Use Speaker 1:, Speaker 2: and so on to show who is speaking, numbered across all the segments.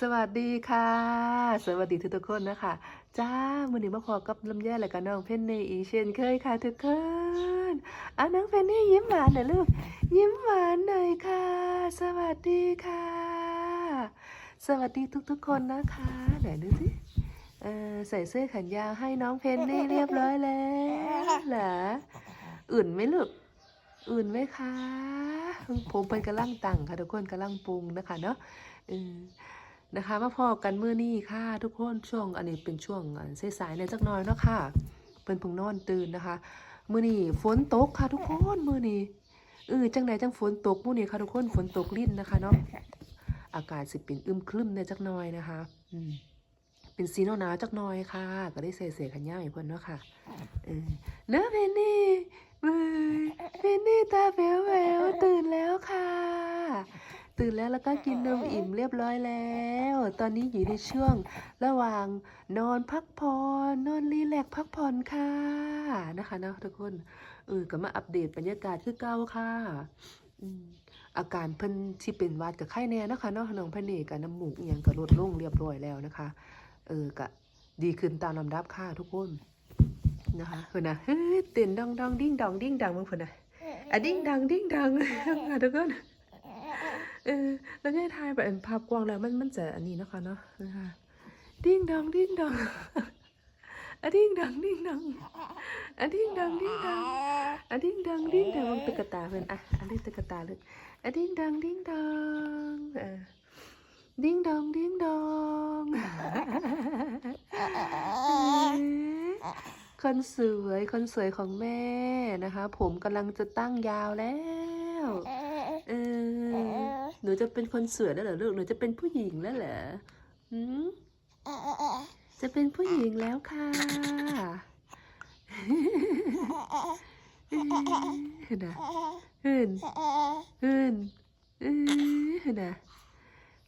Speaker 1: สวัสดีค่ะ สวัสดีทุกๆคนนะคะ จ้ามือนี้มาพอกับลำแย่และกับน้องเพนนี่อีเช่นเคยค่ะทุกคนอะน้องเพนนี่ยิ้มหวานหน่อยลูก ยิ้มหวานหน่อยค่ะ สวัสดีค่ะ สวัสดีทุกๆคนนะคะไหนดูสิเออใส่เสื้อแขนยาวให้น้องเพนนี่เรียบร้อยแล้วเหรออุ่นไหมลูกอุ่นไหมคะผมเป็นกำลังตังค่ะทุกคนกำลังปรุงนะคะเนาะเออ นะคะมาพอกันเมื้อนี้ค่ะ ทุกคนช่วงอันนี้เป็นช่วงสายๆในอยจักน่อยเนาะค่ะเป็นพิ่งนอนตื่นนะคะเมื้อนี้ฝนตกค่ะ ทุกคนเมื้อนี้เออจังใดจังฝนตกมื้อนี้ค่ะทุกคนฝนตกลิ้นนะคะเนาะอากาศสิเป็นอึมครึมในอยจักน่อยนะคะ อืมเป็นสีหนาวจักน่อยค่ะ ก็ได้ใส่เสื้อแขนย่าวให้เพิ่นเนาะค่ะเออเนอะเพนนี่เว้ยเพนนี่ตาแป๋วๆตื่นแล้วค่ะ ตื่นแล้วแล้วก็กินนมอิ่มเรียบร้อยแล้ว ตอนนี้อยู่ในช่วง ระหว่างนอนพักผ่อนนอนรีแลกซ์พักผ่อนค่ะนะคะเนาะทุกคนเออก็มาอัปเดตบรรยากาศคือเก่าค่ะอืมอาการเพิ่นที่เป็นหวัดกับไข้แน่นะคะเนาะน้องพะเนกกับน้ำหมูกอหยังก็ลดลงเรียบร้อยแล้วนะคะ เออก็ดีขึ้นตามลำดับค่ะทุกคนนะคะเพิ่นนะเฮ้ยเต้นดองดองดิ้งดองดิ้งดังมึงเพิ่นนะอะดิ้งดังดิ้งดังค่ะทุกคน เออแล้วเนี่ยทายแบบภาพกว้างแล้วมันมันจะอันนี้นะคะเนาะนะคะดิ้งดองดิ้งดองอะดิ้งดังดิ้งดังอะดิ้งดังดิ้งดังอะดิ้งดังดิ้งดังมันตึกกตาเพื่อนอะอันนี้ตึกกตาเลยอะดิ้งดังดิ้งดังเออดิ้งดองดิ้งดองคนสวยคนสวยของแม่นะคะ ผมกำลังจะตั้งยาวแล้วเออ หนูจะเป็นคนสวยแล้วเหรอลูก หนูจะเป็นผู้หญิงแล้วเหรอหืมจะเป็นผู้หญิงแล้วค่ะเห็นะเห็นเห็นเออเห็นะ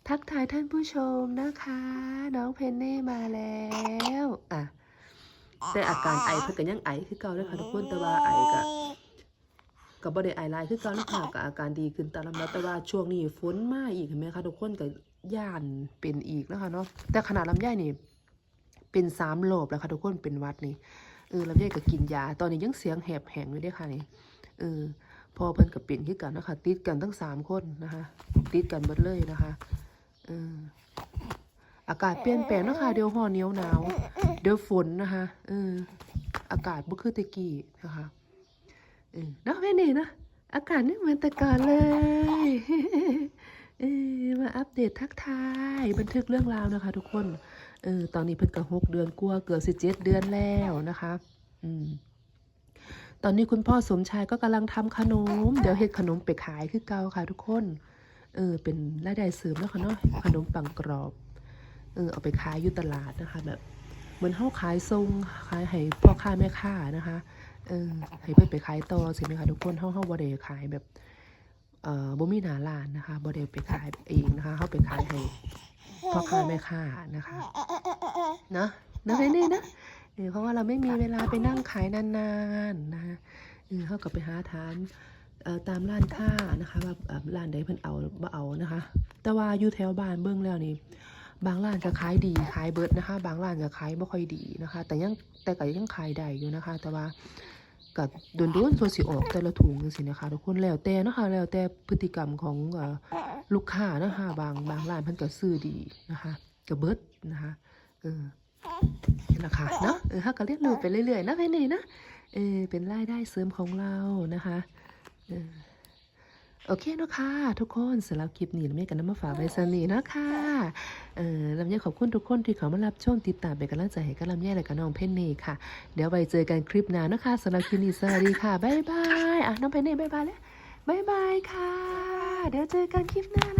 Speaker 1: ทักทายท่านผู้ชมนะคะ น้องเพนเน่มาแล้วอะแต่อาการไอเพิ่นก็ยังไอคือเก่าเลยค่ะทุกคนแต่ว่าไอก็ กับบ่ได้ไอไลน์คือเก่าแล้วค่ะกับอาการดีขึ้นตามลำดับแต่ว่าช่วงนี้ฝนมาอีกเห็นไหมคะทุกคนก็ย่านเป็นอีกนะคะเนาะแต่ขนาดลำไยนี่เป็นสามโลบแล้วค่ะทุกคนเป็นวัดนี่เออลำไยก็กินยา ตอนนี้ยังเสียงแหบแหงอยู่ด้อค่ะนี่เออพอเพิ่นก็เป็นคือกันนะคะติดกันทั้งสามคนนะคะติดกันหมดเลยนะคะเอออากาศเปลี่ยนแปลงนะคะเดี๋ยวห่อเหนียวหนาว เดี๋ยวฝนนะคะเอออากาศบ่คือตะกี้นะคะ เออนาะแม่นี่นะอากาศนี่เหมือนแต่ก่อนเลยเออมาอัปเดตทักทายบันทึกเรื่องราวนะคะ ทุกคนเออตอนนี้เพิ่งก็หกเดือนกลัวเกือบสิบเจ็ดเดือนแล้วนะคะ อืมตอนนี้คุณพ่อสมชายก็กำลังทำขนม เดี๋ยวเฮ็ดขนมไปขายคือเก่าค่ะ ทุกคน เออ เป็นรายได้เสริมแล้วค่ะเนาะขนมปังกรอบ เออเอาไปขายอยู่ตลาดนะคะ แบบเหมือนเฮาขายทรงขายให้พ่อค้าแม่ค้านะคะ เออให้เพิ่นไปขายต่อสิไหมคะทุกคนเฮาเฮาบ่ได้ขายแบบเอ่อบ่มีหน้าร้านนะคะบ่ได้ไปขายเองนะคะเฮาไปขายให้พ่อค้าแม่ค้านะคะเนะนะเรนนี่นะเออเพราะว่าเราไม่มีเวลาไปนั่งขายนานๆนะคะเออเฮาก็ไปหาทานตามร้านค้านะคะว่าร้านใดเพิ่นเอาบ่เอานะคะ แต่ว่าอยู่แถวบ้านเบิ่งแล้วนี่ บางร้านจะขายดีขายเบิดนะคะ บางร้านจะขายไม่ค่อยดีนะคะ แต่ยังแต่ก็ยังขายได้อยู่นะคะ แต่ว่ากับโดนโดนๆตัวสิออกแต่ละถุงจังซี่นะคะทุกคนแล้วแต่นะคะแล้วแต่พฤติกรรมของลูกค้านะคะบางบางร้านพิ่นก็ซื้อดีนะคะก็เบิดนะคะเออนี่แหละคะเนาะเออถ้าก็เรียนรู้ไปเรื่อยๆนะเพนนี่นะเออเป็นรายได้เสริมของเรานะคะเออ โอเคเนาะค่ะทุกคนสำหรับคลิปนี้ลำยกันน้ำมาฝากไว้สนีนะคะเออลำไยขอบคุณทุกคนที่เขามารับชมติดตามเป็นกำลังใจให้กับลำไยและกับน้องเพนเน่ค่ะ เดี๋ยวไปเจอกันคลิปหน้านะคะสำหรับคลิปนี้สวัสดีค่ะบ๊ายบายอะน้องเพนเน่บ๊ายบายแล้วบ๊ายบายค่ะ เดี๋ยวเจอกันคลิปหน้า